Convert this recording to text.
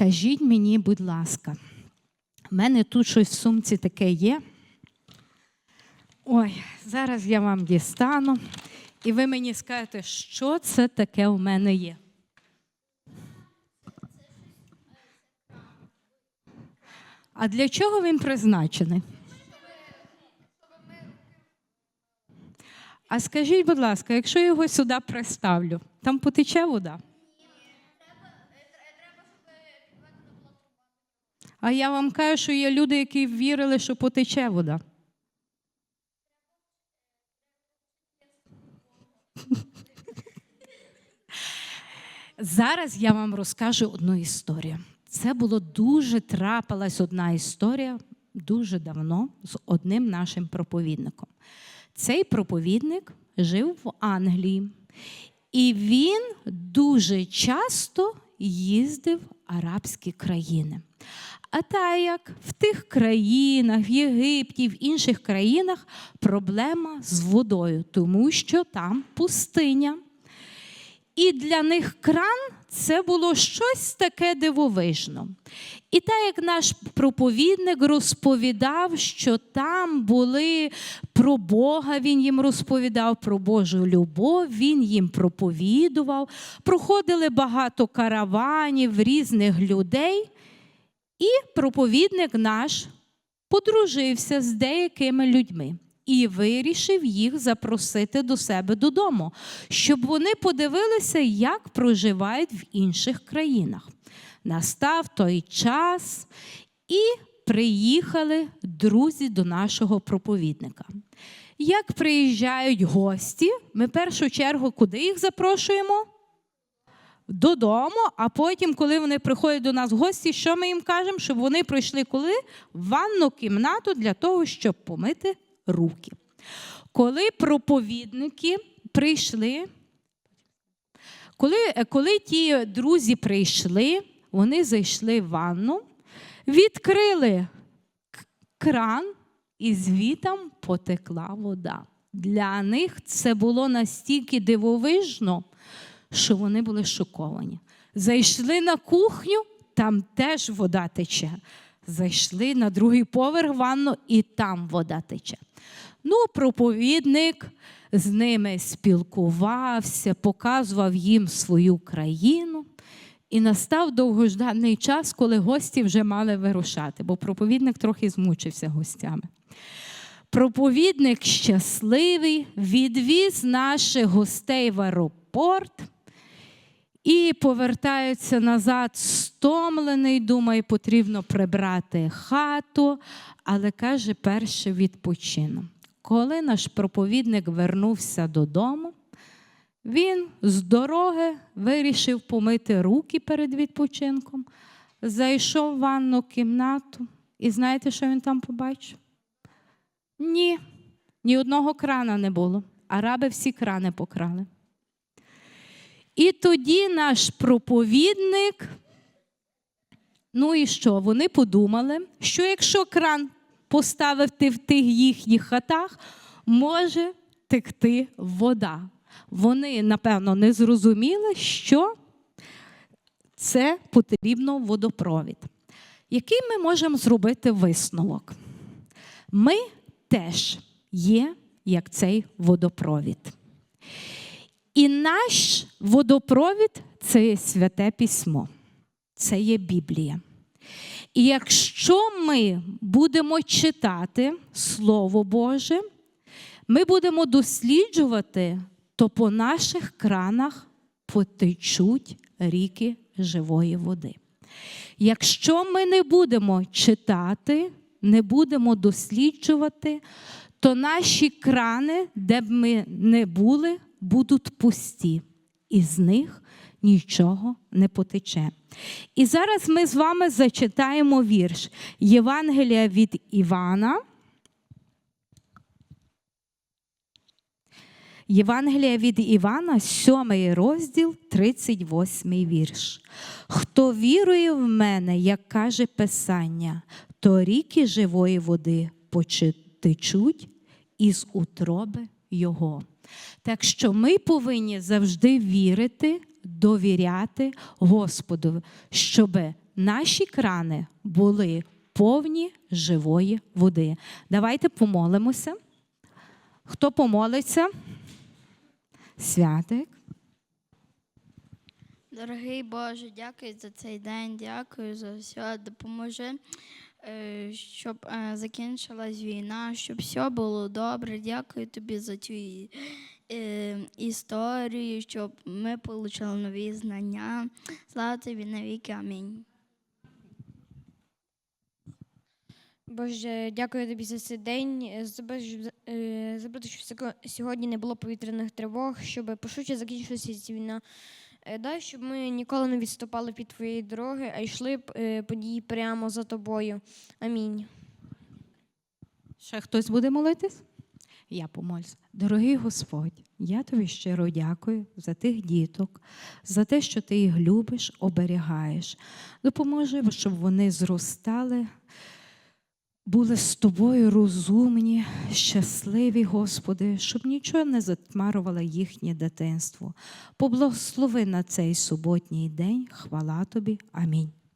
Скажіть мені, будь ласка, в мене тут щось в сумці таке є. Ой, зараз я вам дістану, і ви мені скажете, що це таке у мене є. А для чого він призначений? А скажіть, будь ласка, якщо його сюди приставлю, там потече вода? А я вам кажу, що є люди, які вірили, що потече вода. Зараз я вам розкажу одну історію. Це було дуже трапилась одна історія дуже давно з одним нашим проповідником. Цей проповідник жив в Англії, і він дуже часто їздив арабські країни. А так як в тих країнах, в Єгипті, в інших країнах проблема з водою, тому що там пустиня. І для них кран це було щось таке дивовижно. І так як наш проповідник розповідав, що там були про Бога, він їм розповідав про Божу любов, він їм проповідував, проходили багато караванів, різних людей. І проповідник наш подружився з деякими людьми і вирішив їх запросити до себе додому, щоб вони подивилися, як проживають в інших країнах. Настав той час, і приїхали друзі до нашого проповідника. Як приїжджають гості, ми в першу чергу куди їх запрошуємо? Додому, а потім, коли вони приходять до нас в гості, що ми їм кажемо? Щоб вони прийшли коли? В ванну кімнату для того, щоб помити руки. Коли проповідники прийшли, коли, коли ті друзі прийшли, вони зайшли в ванну, відкрили кран, і звітом потекла вода. Для них це було настільки дивовижно, що вони були шоковані. Зайшли на кухню, там теж вода тече. Зайшли на другий поверх ванну, і там вода тече. Ну, проповідник з ними спілкувався, показував їм свою країну. І настав довгожданий час, коли гості вже мали вирушати, бо проповідник трохи змучився гостями. Проповідник щасливий, відвіз наших гостей в аеропорт і повертається назад стомлений, думає, потрібно прибрати хату, але каже, перше відпочину. Коли наш проповідник вернувся додому, він з дороги вирішив помити руки перед відпочинком, зайшов в ванну кімнату, і знаєте, що він там побачив? Ні, ні одного крана не було. Араби всі крани покрали. І тоді наш проповідник, ну і що? Вони подумали, що якщо кран поставити в тих їхніх хатах, може текти вода. Вони, напевно, не зрозуміли, що це потрібно водопровід. Який ми можемо зробити висновок? Ми теж є як цей водопровід. І наш водопровід це є святе письмо, це є Біблія. І якщо ми будемо читати Слово Боже, ми будемо досліджувати, то по наших кранах потечуть ріки живої води. Якщо ми не будемо читати, не будемо досліджувати, то наші крани, де б ми не були, будуть пусті, і з них нічого не потече. І зараз ми з вами зачитаємо вірш Євангелія від Івана. Євангелія від Івана, 7 розділ, 38 вірш. Хто вірує в мене, як каже Писання, то ріки живої води потечуть із утроби Його. Так що ми повинні завжди вірити, довіряти Господу, щоб наші крани були повні живої води. Давайте помолимося. Хто помолиться? Святик. Дорогий Боже, дякую за цей день, дякую за все. Допоможи, е, щоб е, закінчилась війна, щоб все було добре. Дякую тобі за е, історію, щоб ми отримали нові знання. Слава тобі навіки. Амінь. Боже, дякую тобі за цей день. Е, е, Забрати, що сьогодні- не було повітряних тривог, щоб пошвидше закінчилася ця війна. Е, Дай, щоб ми ніколи не відступали від твоєї дороги, а йшли б е, події прямо за тобою. Амінь. Ще хтось буде молитись? Я помолюсь. Дорогий Господь, я тобі щиро дякую за тих діток, за те, що ти їх любиш, оберігаєш. Допоможи, щоб вони зростали, були з тобою розумні, щасливі, Господи, щоб нічого не затьмарувало їхнє дитинство. Поблагослови на цей суботній день. Хвала тобі. Амінь.